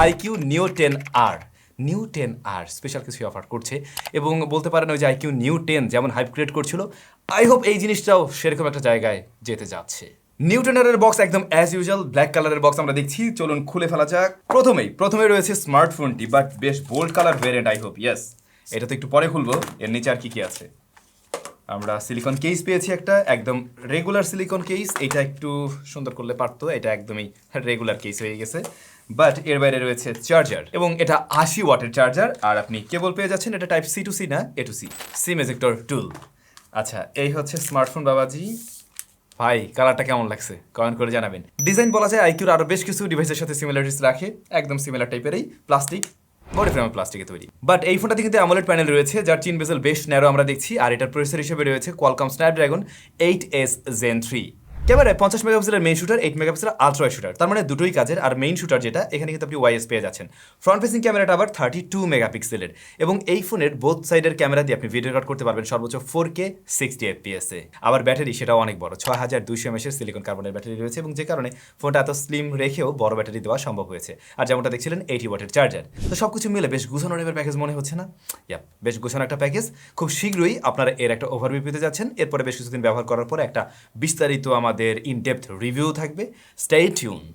IQOO Neo ten R, Neo ten R special কিছু offer করছে এবং বলতে পারেন ওই যে আইকিউ নিউ টেন যেমন হাইপ ক্রিয়েট করছিল আই হোপ এই জিনিসটাও সেরকম একটা জায়গায় যেতে যাচ্ছে। নিউটনের বক্স একদম অ্যাজ ইউজুয়াল ব্ল্যাক কালারের বক্স আমরা দেখছি, চলুন খুলে ফেলা যাক। প্রথমেই, প্রথমে রয়েছে স্মার্টফোনটি বাট বেশ bold colour variant I hope yes এটা তো একটু পরে খুলবো, এর নিচে আর কি কি আছে? আমরা সিলিকন কেস পেয়েছি একটা, একদম রেগুলার সিলিকন কেস এটা একটু সুন্দর করলে পারতো, এটা একদমই রেগুলার কেস হয়ে গেছে। বাট এর বাইরে রয়েছে চার্জার এবং এটা আশি ওয়াটের চার্জার আর আপনি কেবল পেয়ে যাচ্ছেন, এটা টাইপ সি টু সি না A to C SIM ejector tool আচ্ছা এই হচ্ছে স্মার্টফোন বাবাজি। ভাই কালারটা কেমন লাগছে? কমেন্ট করে জানাবেন। ডিজাইন বলা যায় আইকিউর আরও বেশ কিছু ডিভাইসের সাথে সিমিলারিটিস রাখে, একদম সিমিলার টাইপেরই প্লাস্টিক বডি ফ্রেম প্লাস্টিকে তৈরি। বাট এই ফোনটাতে কিন্তু অ্যামোলেড প্যানেল রয়েছে, যার চিন বেসেল বেশ ন্যারো আমরা দেখছি, আর এটার প্রসেসর হিসেবে রয়েছে Qualcomm Snapdragon eight S Gen three ক্যামেরায় পঞ্চাশ মেগাপিক্সেলের মেইন শুটার এইট মেগাপিক্সেলের আলট্রা শুটার তার মানে দুটোই কাজের, আর মেইন শুটার যেটা, এখানে কিন্তু আপনি ওয়াইএস পেয়ে যাচ্ছেন। ফ্রন্ট ফেসিং ক্যামেরাটা আবার থার্টি টু মেগাপিক্সেলের এবং এই ফোনের বোথ সাইডের ক্যামেরা দিয়ে আপনি ভিডিও রেকর্ড করতে পারবেন সর্বোচ্চ ফোর কে সিক্সটি এফপিএসে আবার ব্যাটারি সেটাও অনেক বড়, ছয় হাজার দুইশো এমএসের সিলিকন কার্বনের ব্যাটারি রয়েছে এবং যে কারণে ফোনটা এত স্লিম রেখেও বড় ব্যাটারি দেওয়া সম্ভব হয়েছে। আর যেমনটা দেখছিলেন এইটি ওয়াটের চার্জার তো সব কিছু মিলে বেশ গুছানো টাইপের প্যাকেজ মনে হচ্ছে না? বেশ গুছানো একটা প্যাকেজ খুব শীঘ্রই আপনারা এর একটা ওভারভিউ পেতে যাচ্ছেন। এরপরে বেশ কিছুদিন ব্যবহার করার পরে একটা বিস্তারিত আমাদের ইনডেপথ রিভিউ থাকবে। Stay tune